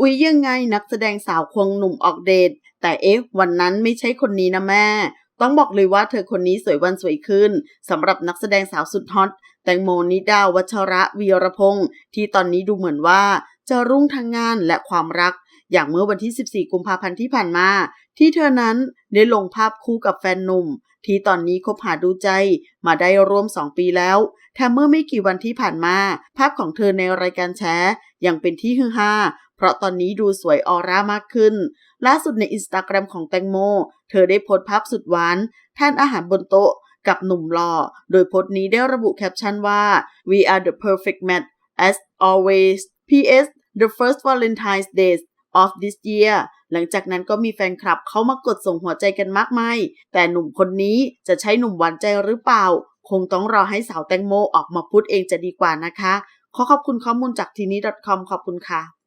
อุ๊ยยังไงนักแสดงสาวควงหนุ่มออกเดทแต่เอ๊ะวันนั้นไม่ใช่คนนี้นะแม่ ต้องบอกเลยว่าเธอคนนี้สวยวันสวยขึ้นสำหรับนักแสดงสาวสุดฮอตแตงโมนิดาวัชระวีรพงศ์ที่ตอนนี้ดูเหมือนว่าจะรุ่งทางงานและความรัก อย่างเมื่อวันที่ 14 กุมภาพันธ์ที่ผ่านมา ที่เธอนั้นได้ลงภาพคู่กับแฟนหนุ่ม ที่ตอนนี้คบหาดูใจมาได้ร่วม 2 ปีแล้วแถมเมื่อไม่กี่วันที่ผ่านมา ภาพของเธอในรายการแชร์ยังเป็นที่ฮือฮาเพราะตอนนี้ดูสวยออร่ามากขึ้น ล่าสุดในอินสตาแกรมของแตงโม เธอได้โพสต์ภาพสุดหวานทานอาหารบนโต๊ะกับหนุ่มหล่อ โดยโพสต์นี้ได้ระบุแคปชั่นว่า we are the perfect match as always P.S. the first Valentine's Day of this year หลังจากนั้นก็มีแฟนคลับเข้ามากดส่งหัวใจกันมากมาย แต่หนุ่มคนนี้จะใช้หนุ่มหวานใจหรือเปล่า คงต้องรอให้สาวแตงโมออกมาพูดเองจะดีกว่านะคะ ขอขอบคุณข้อมูลจากทีนี้ .com ขอบคุณค่ะ